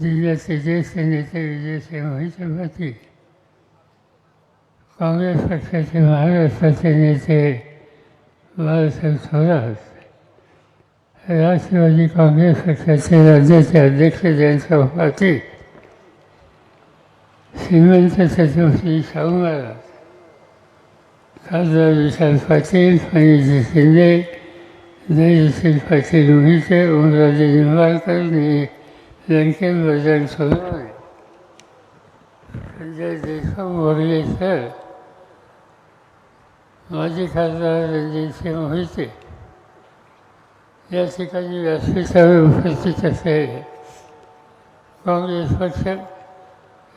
जिल्ह्याचे ज्येष्ठ नेते विजयसिंह मोहिते काँग्रेस पक्षाचे महाराष्ट्राचे नेते बाळासाहेब थोरात राष्ट्रवादी काँग्रेस पक्षाचे राज्याचे अध्यक्ष जयंत पाटील। श्रीमंत छत्रपती शाहू महाराज। खासदार विशाल पाटील फणीजी शिंदे धैर्यशील पाटील मोहिते ओमराजे निंबाळकर नि लंकेश बजरंग सोनवणे संजय देशमुख वगैरे सर माजी खासदार रणजितसिंह मोहिते या ठिकाणी व्यासपीठावर उपस्थित असलेले काँग्रेस पक्ष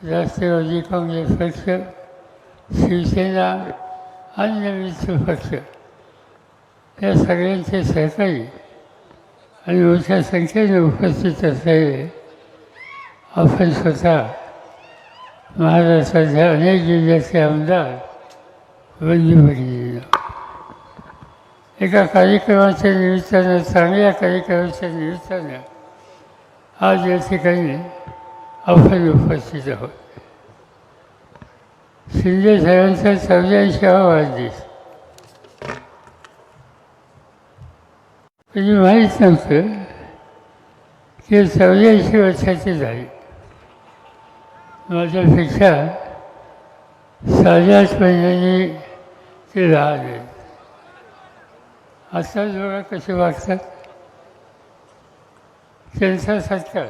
राष्ट्रवादी काँग्रेस पक्ष शिवसेना अन्य मित्र पक्ष या सगळ्यांचे सहकारी आणि मोठ्या संख्येने उपस्थित असलेले आपण स्वतः महाराष्ट्राच्या अनेक जिल्ह्याचे आमदार बंदी भगिनींना एका कार्यक्रमाच्या निमित्तानं चांगल्या कार्यक्रमाच्या निमित्तानं आज या ठिकाणी आपण उपस्थित आहोत. शिंदे साहेबांचा चौऱ्याऐंशी वाढदिवस. म्हणजे माहीत नव्हतं की चौऱ्याऐंशी वर्षाची झाले. माझ्यापेक्षा साडेआठ महिन्यांनी ते राहिले आता जोडा कसे वागतात? त्यांचा सत्कार.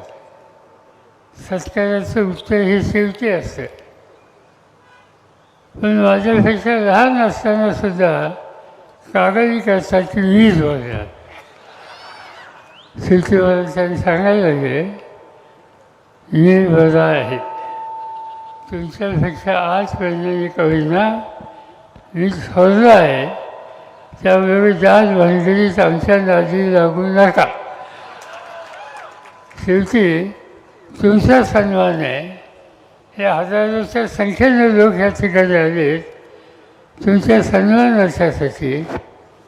सत्काराचं उत्तर हे शेवटी असतं. पण माझ्यापेक्षा लहान असताना सुद्धा कागदी करतात की वीज बोलणार शेवटी मला त्यांनी सांगायला लागले मी बरा आहे. तुमच्यापेक्षा आजपर्यंत कविना मी थोरलो आहे. त्यामुळे जात भानगडीत आमच्या नादी लागू नका. शेवटी तुमचा सन्मान आहे. हे हजारोच्या संख्येने लोक या ठिकाणी आलेत. तुमच्या सन्मानाच्यासाठी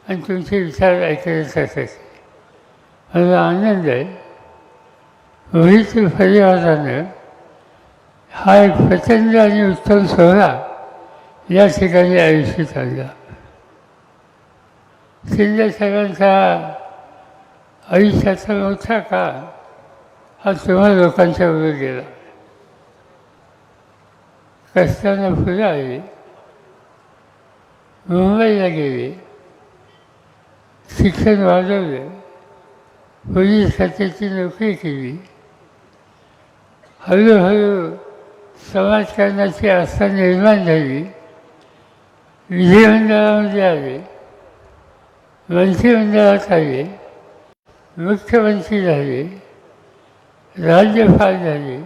आणि तुमचे विचार ऐकण्यासाठी. मला आनंद आहे. मोहित परिवारानं हा एक प्रचंड आणि उत्तम सोहळा या ठिकाणी आयुष्यात आणला शिंदे साहेबांचा आयुष्याचा मोठा काळ हा तुम्हा लोकांच्या वर गेला. कष्टानं फुलं आली. मुंबईला गेली. शिक्षण वाढवलं. पोलीस खात्याची नोकरी केली. हळूहळू समाजकारणाची आस्था निर्माण झाली. विधिमंडळामध्ये आले. मंत्रिमंडळात आले. मुख्यमंत्री झाले. राज्यपाल झाले.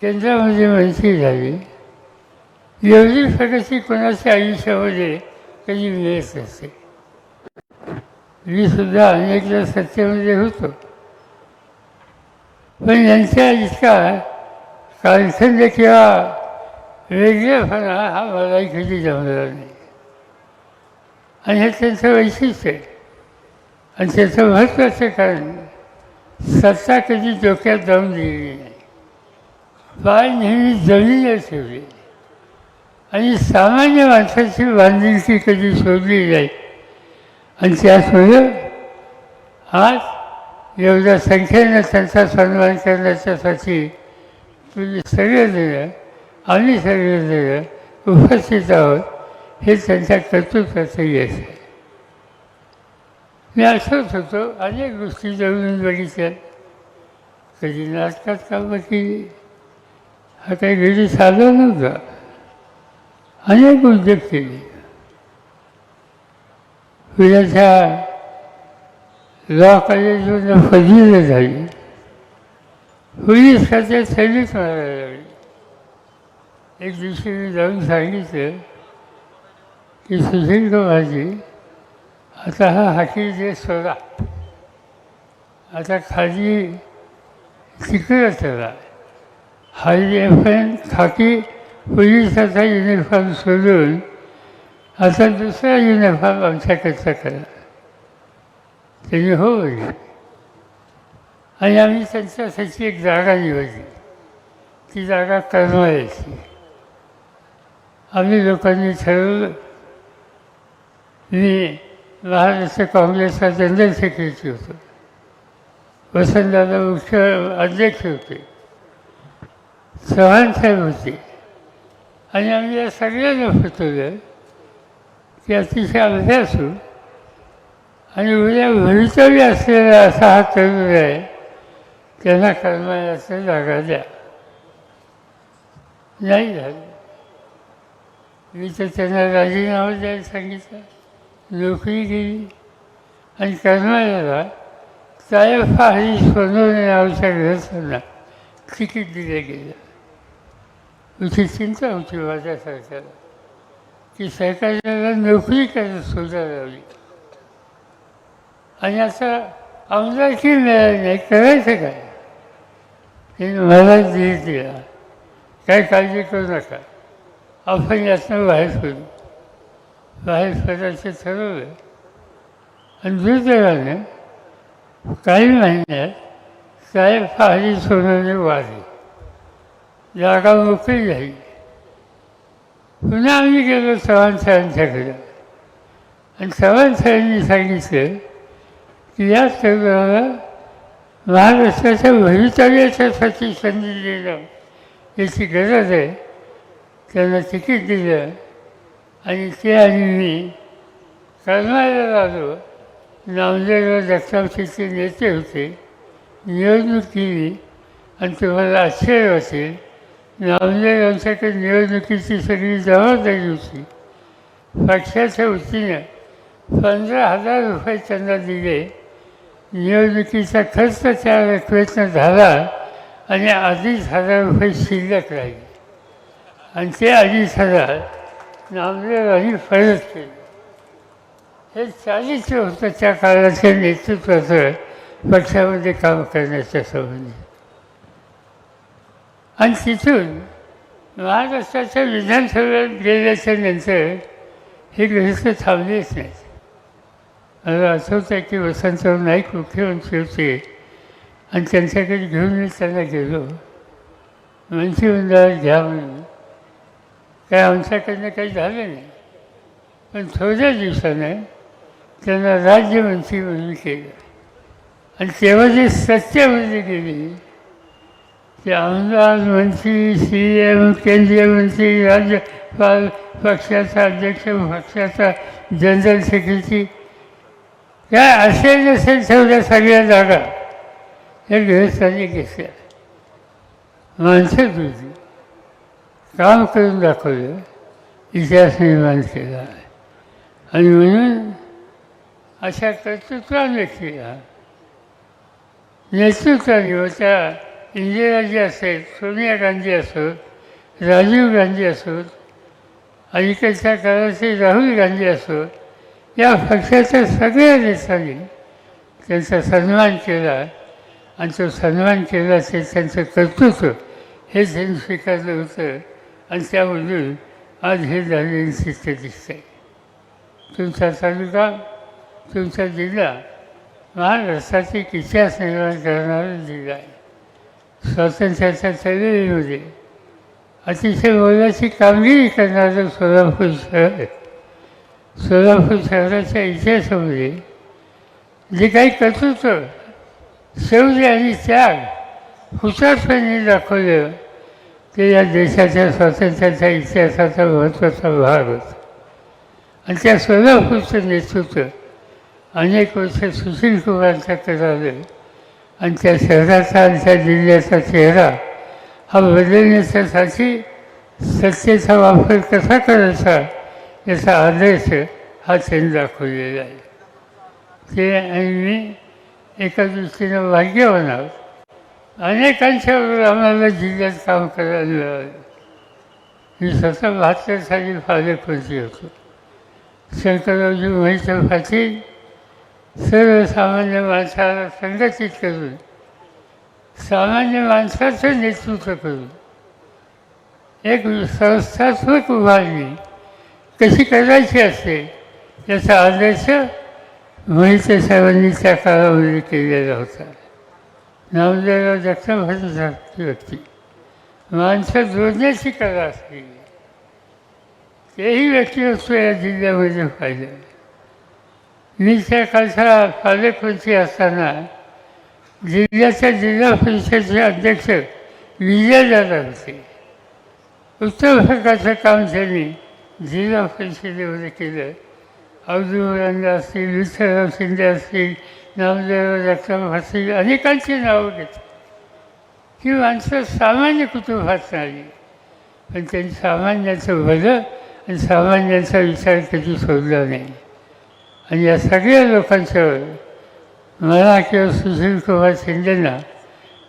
केंद्रामध्ये मंत्री झाले. एवढी प्रगती कोणाच्या आयुष्यामध्ये कधी मिळत नसते मी सुद्धा अनेकदा सत्तेमध्ये होतो. पण यांच्या इतका कालखंड किंवा वेगळेपणा हा मला कधी जमला नाही. आणि हे त्यांचं वैशिष्ट्य आहे. आणि त्याचं महत्त्वाचं कारण सत्ता कधी डोक्यात जाऊन दिलेली नाही. पाय नेहमी जमिनीला ठेवली. आणि सामान्य माणसाची बांधिलकी कधी शोधली नाही. आणि त्याचमुळे आज एवढ्या संख्येनं त्यांचा सन्मान करण्याच्यासाठी तुम्ही सगळेजण आम्ही सगळेजण उपस्थित आहोत हे त्यांच्या कर्तृत्वाचं यश आहे. मी आठवत होतो अनेक गोष्टी जवळून बघितल्या. कधी नाटकात कामं केली. हा काही घरी साधं नव्हता. अनेक उद्योग केले. पुण्याच्या लॉ कॉलेजमधून फजिल झाली पोलीस खात्यात सर्विस मारायला लागली. एक दिवशी मी जाऊन सांगितलं की सुधीर कुमारजी आता हा हाकी जे सोडा. आता खाली तिकडं चला. हाय पण खाकी पोलिसाचा युनिफॉर्म सोडून आता दुसरा युनिफॉर्म आमच्याकडचा करा त्यांनी हो बोलले आणि आम्ही त्यांच्यासाठी एक जागा निवडली ती जागा करणाऱ्याची आम्ही लोकांनी ठरवलं मी महाराष्ट्र काँग्रेसचा जनरल सेक्रेटरी होतो वसंतदादा मुख्य अध्यक्ष होते चव्हाण साहेब होते आणि आम्ही या सगळ्यांना फुटवलं की अतिशय अभ्यासू आणि उद्या भवितव्य असलेला असा हा तरुण आहे त्यांना करमाळ्याचं जागा द्या. नाही झालं. मी तर त्यांना राजीनामा द्यायला सांगितलं. नोकरी केली. आणि कर्मयाला तायफा हरी सोनवणे नावाच्या ग्रस्तांना तिकीट दिलं गेलं. तुझी चिंता होती माझ्या सरकारला. की सरकारला नोकरी करायला सुद्धा लावली आणि आता आमदारकी मिळाली नाही करायचं काय? हे मला धीर दिला. काय काळजी करू नका. आपण यातनं बाहेर पडू. बाहेर पडायचं ठरवलं. आणि दुर्दैवाने काही महिन्यात काय फारी सोनाने वाढली. जागा मोकळी झाली. पुन्हा आम्ही गेलो चव्हाण आणि चव्हाण सांगितलं की या तरुणाला महाराष्ट्राच्या भवितव्याच्यासाठी संधी देणं याची गरज आहे. त्यांना तिकीट दिलं आणि ते आणि मी करणाऱ्याला आलो. नामदेव जगतापचे नेते होते. निवडणूक केली आणि तुम्हाला आश्चर्य वाटेल. नामदेव यांच्याकडे निवडणुकीची सगळी जबाबदारी होती. पक्षाच्या वतीनं पंधरा हजार रुपये त्यांना दिले. निवडणुकीचा खर्च त्या रकमेतनं झाला आणि अडीच हजार रुपये शिल्लक राहिले. आणि ते अडीच हजार नामदेवांनी परत केले. हे चालीचं होतं त्या काळाच्या नेतृत्वाचं पक्षामध्ये काम करण्याच्या संबंधी. आणि तिथून महाराष्ट्राच्या विधानसभेत गेल्याच्यानंतर हे ग्रस्त थांबलेच नाहीत. मला आठवतं आहे की वसंतराव नाईक मुख्यमंत्री होते आणि त्यांच्याकडे घेऊन मी त्यांना गेलो. मंत्रिमंडळात घ्या म्हणून. काय आमच्याकडनं काही झालं नाही. पण थोड्या दिवसाने त्यांना राज्यमंत्री म्हणून केलं. आणि तेव्हा जे सत्तेमध्ये गेली ते आमदार मंत्री सी एम केंद्रीय मंत्री राज्यपाल पक्षाचा अध्यक्ष पक्षाचा जनरल सेक्रेटरी. काय असेल नसेल ठेवल्या सगळ्या जागा हे गृहस्थांनी घेतल्या माणसं होती काम करून दाखवलं. इतिहास निर्माण केला. आणि म्हणून अशा कर्तृत्वान व्यक्तीला नेतृत्वाने होत्या. त्या इंदिराजी असेल सोनिया गांधी असोत राजीव गांधी असोत अलीकडच्या काळाचे राहुल गांधी असोत या पक्षाच्या सगळ्या नेत्यांनी त्यांचा सन्मान केला. आणि तो सन्मान केला ते त्यांचं कर्तृत्व हे त्यांनी स्वीकारलं होतं. आणि त्यामधून आज हे झालेली चित्र दिसतं. आहे तुमचा तालुका तुमचा जिल्हा महाराष्ट्राचे इतिहास निर्माण करणारा जिल्हा आहे. स्वातंत्र्याच्या चळवळीमध्ये म्हणजे. अतिशय मोलाची कामगिरी करणारं सोलापूर शहर. सोलापूर शहराच्या इतिहासामध्ये म्हणजे, जे काही कर्तृत्व शौर्य आणि त्याग हुशारपणे दाखवलं ते या देशाच्या स्वातंत्र्याच्या इतिहासाचा महत्त्वाचा भाग होता. आणि त्या सोलापूरचं नेतृत्व अनेक वर्ष सुशील कुमारच्याकडे आलं आणि त्या शहराचा आणि त्या जिल्ह्याचा चेहरा हा बदलण्याच्यासाठी सत्तेचा वापर कसा करायचा याचा आदर्श हा त्यांनी दाखवलेला आहे. ते आणि मी एका दृष्टीनं भाग्यवान आहोत अनेकांच्यावर आम्हाला जिल्ह्यात काम करायला मिळालं. मी स्वतः बहात्तर साली पालकमंत्री होतो. शंकररावजी महेश पाटील सर्वसामान्य माणसाला संघटित करून सामान्य माणसाचं नेतृत्व करून एक संस्थात्मक उभारणी कशी करायची असते याचा आदर्श मोहिते साहेबांनी त्या काळामध्ये केलेला होता. नामदेव दक्षिणासारखी व्यक्ती. माणसं जोडण्याची कला असलेली तेही व्यक्तिमत्व या जिल्ह्यामध्ये पाहिलं. मी त्या कालचा पालकमंत्री असताना जिल्ह्याच्या जिल्हा परिषदेचे अध्यक्ष विजयदादा होते. उत्तम प्रकारचं काम त्यांनी जिल्हा परिषदेमध्ये केलं. अवधू असतील विठ्ठलराव शिंदे असतील नामदेव जगताप असतील अनेकांची नावं घेतली. ही माणसं सामान्य कुटुंबात आली. पण त्यांनी सामान्याचं भलं आणि सामान्यांचा विचार कधी सोडला नाही. आणि या सगळ्या लोकांच्यावर मला किंवा सुशीलकुमार शिंदेंना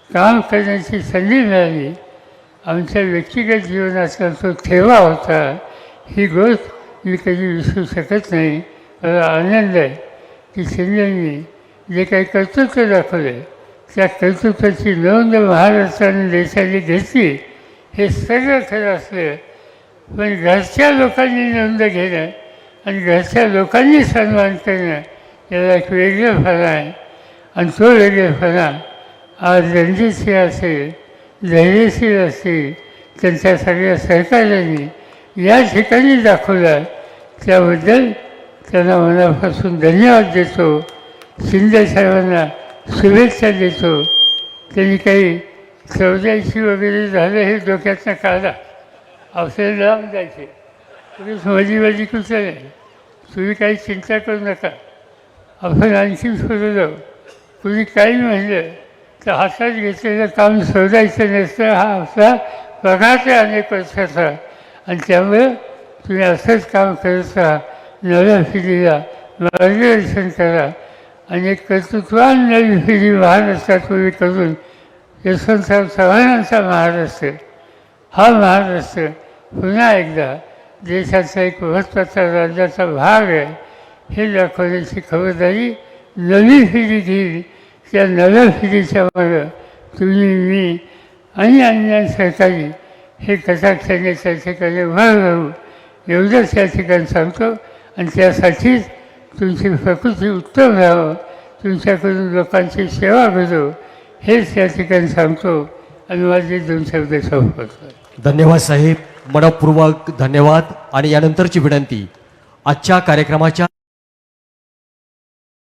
काम करण्याची संधी मिळाली. आमच्या व्यक्तिगत जीवनाचा तो ठेवा होता ही गोष्ट मी कधी विसरू शकत नाही. मला आनंद आहे की शिंदेंनी जे काही कर्तृत्व दाखवले त्या कर्तृत्वाची नोंद महाराष्ट्राने देशाने घेतली. हे सगळं खरं असलं पण घरच्या लोकांनी नोंद घेणं आणि घरच्या लोकांनी सन्मान करणं याला एक वेगळेपणा आहे आणि तो वेगळेपणा आज रणजितसिंह असेल धैर्यशील असतील त्यांच्या सगळ्या सहकार्यांनी या ठिकाणी दाखवला. त्याबद्दल त्यांना मनापासून धन्यवाद देतो. शिंदे साहेबांना शुभेच्छा देतो. त्यांनी काही चौदाशी वगैरे झालं हे डोक्यातनं काढा. आपल्याला लांब जायचे. पोलीस माझी माझी कुठं नाही तुम्ही काही चिंता करू नका. आपण आणखी सोडू जाऊ तुम्ही काही म्हणलं तर हातात घेतलेलं काम शोधायचं नसतं. हा आपला बघायचा अनेक वर्षाचा आणि त्यामुळे तुम्ही असंच काम करत राहा. नव्या पिढीला मार्गदर्शन करा. आणि कर्तृत्वान नवी पिढी महाराष्ट्रात तुम्ही करून. यशवंतराव चव्हाणांचा महाराष्ट्र. हा महाराष्ट्र पुन्हा एकदा देशाचा एक महत्त्वाचा राज्याचा भाग आहे. हे दाखवण्याची खबरदारी नवी पिढी घेईल त्या नव्या पिढीच्या तुम्ही मी आणि अन्य सरकारी हे कटाक्षाने त्या ठिकाणी भर राहू एवढंच या ठिकाणी सांगतो. आणि त्यासाठीच तुमची प्रकृती उत्तम राहावं. तुमच्याकडून लोकांची सेवा करू हेच या ठिकाणी सांगतो. आणि माझे दोन शब्द संपवतो. धन्यवाद साहेब. मनपूर्वक धन्यवाद आणि यानंतरची विनंती. आजच्या कार्यक्रमाच्या